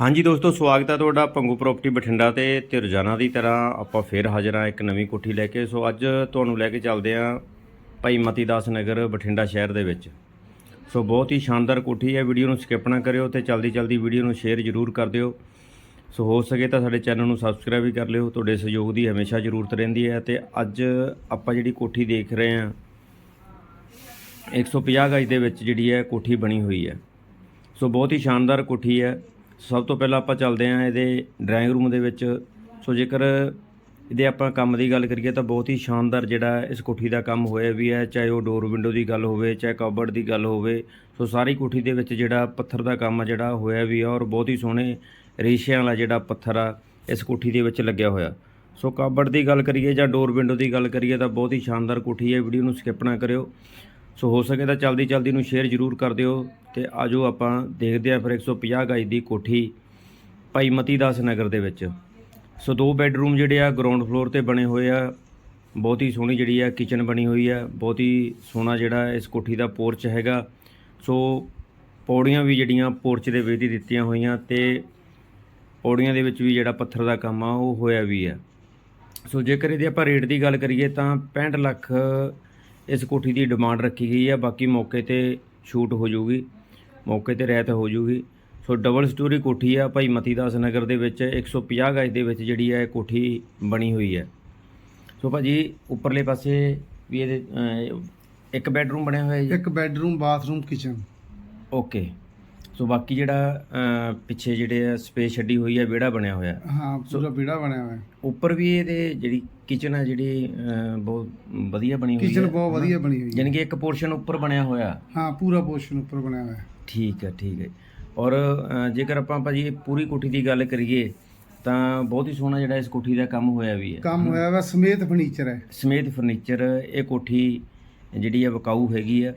ਹਾਂਜੀ ਦੋਸਤੋ, ਸਵਾਗਤ ਹੈ ਤੁਹਾਡਾ ਪੰਗੂ ਪ੍ਰਾਪਰਟੀ ਬਠਿੰਡਾ ਤੇ ਤੇ ਰੋਜ਼ਾਨਾ ਦੀ ਤਰ੍ਹਾਂ ਆਪਾਂ ਫੇਰ ਹਾਜ਼ਰ ਹਾਂ ਇੱਕ ਨਵੀਂ ਕੋਠੀ ਲੈ ਕੇ। ਸੋ ਅੱਜ ਤੁਹਾਨੂੰ ਲੈ ਕੇ ਚੱਲਦੇ ਹਾਂ ਭਾਈ ਮਤੀ ਦਾਸ ਨਗਰ ਬਠਿੰਡਾ ਸ਼ਹਿਰ ਦੇ ਵਿੱਚ। ਸੋ ਬਹੁਤ ਹੀ ਸ਼ਾਨਦਾਰ ਕੋਠੀ ਹੈ, ਵੀਡੀਓ ਨੂੰ ਸਕਿਪ ਨਾ ਕਰਿਓ ਤੇ ਜਲਦੀ ਜਲਦੀ ਵੀਡੀਓ ਨੂੰ ਸ਼ੇਅਰ ਜ਼ਰੂਰ ਕਰ ਦਿਓ। ਸੋ ਹੋ ਸਕੇ ਤਾਂ ਸਾਡੇ ਚੈਨਲ ਨੂੰ ਸਬਸਕ੍ਰਾਈਬ ਵੀ ਕਰ ਲਿਓ, ਤੁਹਾਡੇ ਸਹਿਯੋਗ ਦੀ ਹਮੇਸ਼ਾ ਜ਼ਰੂਰਤ ਰਹਿੰਦੀ ਹੈ ਤੇ ਅੱਜ ਆਪਾਂ ਜਿਹੜੀ ਕੋਠੀ ਦੇਖ ਰਹੇ ਹਾਂ 150 ਗਜ ਦੇ ਵਿੱਚ ਜਿਹੜੀ ਹੈ ਕੋਠੀ ਬਣੀ ਹੋਈ ਹੈ। ਸੋ ਬਹੁਤ ਹੀ ਸ਼ਾਨਦਾਰ ਕੋਠੀ ਹੈ। ਸਭ ਤੋਂ ਪਹਿਲਾਂ ਆਪਾਂ ਚੱਲਦੇ ਹਾਂ ਇਹਦੇ ਡਰਾਇੰਗ ਰੂਮ ਦੇ ਵਿੱਚ। ਸੋ ਜੇਕਰ ਇਹਦੇ ਆਪਾਂ ਕੰਮ ਦੀ ਗੱਲ ਕਰੀਏ ਤਾਂ ਬਹੁਤ ਹੀ ਸ਼ਾਨਦਾਰ ਜਿਹੜਾ ਇਸ ਕੋਠੀ ਦਾ ਕੰਮ ਹੋਇਆ ਵੀ ਹੈ, ਚਾਹੇ ਉਹ ਡੋਰ ਵਿੰਡੋ ਦੀ ਗੱਲ ਹੋਵੇ, ਚਾਹੇ ਕਬਰਡ ਦੀ ਗੱਲ ਹੋਵੇ। ਸੋ ਸਾਰੀ ਕੋਠੀ ਦੇ ਵਿੱਚ ਜਿਹੜਾ ਪੱਥਰ ਦਾ ਕੰਮ ਆ ਜਿਹੜਾ ਹੋਇਆ ਵੀ ਆ ਔਰ ਬਹੁਤ ਹੀ ਸੋਹਣੇ ਰੇਸ਼ਿਆਂ ਵਾਲਾ ਜਿਹੜਾ ਪੱਥਰ ਆ ਇਸ ਕੋਠੀ ਦੇ ਵਿੱਚ ਲੱਗਿਆ ਹੋਇਆ। ਸੋ ਕਬਰਡ ਦੀ ਗੱਲ ਕਰੀਏ ਜਾਂ ਡੋਰ ਵਿੰਡੋ ਦੀ ਗੱਲ ਕਰੀਏ ਤਾਂ ਬਹੁਤ ਹੀ ਸ਼ਾਨਦਾਰ ਕੋਠੀ ਹੈ। ਵੀਡੀਓ ਨੂੰ ਸਕਿਪ ਨਾ ਕਰਿਓ। ਸੋ ਹੋ ਸਕੇ ਤਾਂ ਜਲਦੀ ਜਲਦੀ ਨੂੰ ਸ਼ੇਅਰ ਜ਼ਰੂਰ ਕਰ ਦਿਓ ਤੇ ਆਜੋ ਆਪਾਂ ਦੇਖਦੇ ਹਾਂ ਫਿਰ 150 ਗਜ ਦੀ ਕੋਠੀ ਭਾਈ ਮਤੀ ਦਾਸ ਨਗਰ ਦੇ ਵਿੱਚ। ਸੋ ਦੋ ਬੈੱਡਰੂਮ ਜਿਹੜੇ ਆ, ਗਰਾਊਂਡ ਫਲੋਰ ਤੇ ਬਣੇ ਹੋਏ ਆ। ਬਹੁਤ ਹੀ ਸੋਹਣੀ ਜਿਹੜੀ ਆ ਕਿਚਨ ਬਣੀ ਹੋਈ ਆ, ਬਹੁਤ ਹੀ ਸੋਹਣਾ ਜਿਹੜਾ ਇਸ ਕੋਠੀ ਦਾ ਪੋਰਚ ਹੈਗਾ। ਸੋ ਪੌੜੀਆਂ ਵੀ ਜਿਹੜੀਆਂ ਪੋਰਚ ਦੇ ਵਿੱਚ ਹੀ ਦਿੱਤੀਆਂ ਹੋਈਆਂ ਤੇ ਪੌੜੀਆਂ ਦੇ ਵਿੱਚ ਵੀ ਜਿਹੜਾ ਪੱਥਰ ਦਾ ਕੰਮ ਆ, ਉਹ ਹੋਇਆ ਵੀ ਆ। ਸੋ ਜੇਕਰ ਇਹਦੀ ਆਪਾਂ ਰੇਟ ਦੀ ਗੱਲ ਕਰੀਏ ਤਾਂ 65 ਲੱਖ ਇਸ ਕੋਠੀ ਦੀ ਡਿਮਾਂਡ ਰੱਖੀ ਗਈ ਹੈ। ਬਾਕੀ ਮੌਕੇ ਤੇ ਸ਼ੂਟ ਹੋ ਜਾਊਗੀ ਮੌਕੇ ਤੇ ਰਹਿਤ ਹੋ ਜਾਊਗੀ ਸੋ ਡਬਲ ਸਟੋਰੀ ਕੋਠੀ ਆ ਭਾਈ ਮਤੀ ਦਾਸ ਨਗਰ ਦੇ ਵਿੱਚ। 150 ਗਜ ਦੇ ਵਿੱਚ ਜਿਹੜੀ ਹੈ ਇਹ ਕੋਠੀ ਬਣੀ ਹੋਈ ਹੈ। ਸੋ ਭਾਜੀ ਉੱਪਰਲੇ ਪਾਸੇ ਵੀ ਇਹਦੇ ਇੱਕ ਬੈੱਡਰੂਮ ਬਣਿਆ ਹੋਇਆ ਜੀ? ਇੱਕ bedroom bathroom kitchen. Okay. So ਬਾਕੀ ਜਿਹੜਾ ਪਿੱਛੇ ਜਿਹੜੇ ਆ ਸਪੇਸ ਛੱਡੀ ਹੋਈ ਹੈ ਵਿਹੜਾ ਬਣਿਆ ਹੋਇਆ। ਹਾਂ ਪੂਰਾ ਵਿਹੜਾ ਬਣਿਆ ਹੋਇਆ। ਉੱਪਰ ਵੀ ਇਹਦੇ ਜਿਹੜੀ ਕਿਚਨ ਹੈ ਜਿਹੜੀ ਬਹੁਤ ਵਧੀਆ ਬਣੀ ਹੋਈ ਕਿਚਨ ਹੈ ਬਹੁਤ ਵਧੀਆ ਬਣੀ ਹੋਈ ਹੈ ਯਾਨੀ ਕਿ ਇੱਕ ਪੋਰਸ਼ਨ ਉੱਪਰ ਬਣਿਆ ਹੋਇਆ। ਹਾਂ ਪੂਰਾ ਪੋਰਸ਼ਨ ਉੱਪਰ ਬਣਿਆ ਹੋਇਆ। ਹੈ। ਠੀਕ ਹੈ ਠੀਕ ਹੈ ਔਰ ਜੇਕਰ ਆਪਾਂ ਭਾਜੀ ਪੂਰੀ ਕੋਠੀ ਦੀ ਗੱਲ ਕਰੀਏ ਤਾਂ ਬਹੁਤ ਹੀ ਸੋਹਣਾ ਜਿਹੜਾ ਇਸ ਕੋਠੀ ਦਾ ਕੰਮ ਹੋਇਆ ਵੀ ਹੈ ਕੰਮ ਹੋਇਆ ਵਾ ਸਮੇਤ ਫਰਨੀਚਰ ਹੈ। ਸਮੇਤ ਫਰਨੀਚਰ ਇਹ ਕੋਠੀ ਜਿਹੜੀ ਹੈ ਵਿਕਾਊ ਹੈਗੀ ਆ।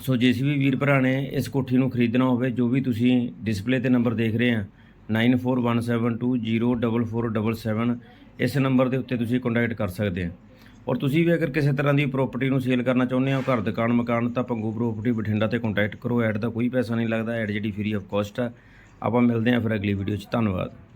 ਸੋ ਜਿਸ ਵੀਰ ਭਰਾ ਨੇ ਇਸ ਕੋਠੀ ਨੂੰ ਖਰੀਦਣਾ ਹੋਵੇ, ਜੋ ਵੀ ਤੁਸੀਂ ਡਿਸਪਲੇ ਤੇ ਨੰਬਰ ਦੇਖ ਰਹੇ ਆ 9417204477 ਇਸ ਨੰਬਰ ਦੇ ਉੱਤੇ ਤੁਸੀਂ ਕੰਟੈਕਟ ਕਰ ਸਕਦੇ ਆ। ਔਰ ਤੁਸੀਂ ਵੀ ਅਗਰ ਕਿਸੇ ਤਰ੍ਹਾਂ ਦੀ ਪ੍ਰਾਪਰਟੀ ਨੂੰ ਸੇਲ ਕਰਨਾ ਚਾਹੁੰਦੇ ਹੋ, ਘਰ ਦੁਕਾਨ, ਮਕਾਨ, ਤਾਂ ਪੰਗੂ ਪ੍ਰਾਪਰਟੀ ਬਠਿੰਡਾ ਤੇ ਕੰਟੈਕਟ ਕਰੋ। ਐਡ ਦਾ ਕੋਈ ਪੈਸਾ ਨਹੀਂ ਲੱਗਦਾ ਐਡ ਜਿਹੜੀ ਫ੍ਰੀ ਆਫ ਕਾਸਟ ਆ। ਆਪਾਂ ਮਿਲਦੇ ਹਾਂ ਫਿਰ ਅਗਲੀ ਵੀਡੀਓ 'ਚ। ਧੰਨਵਾਦ।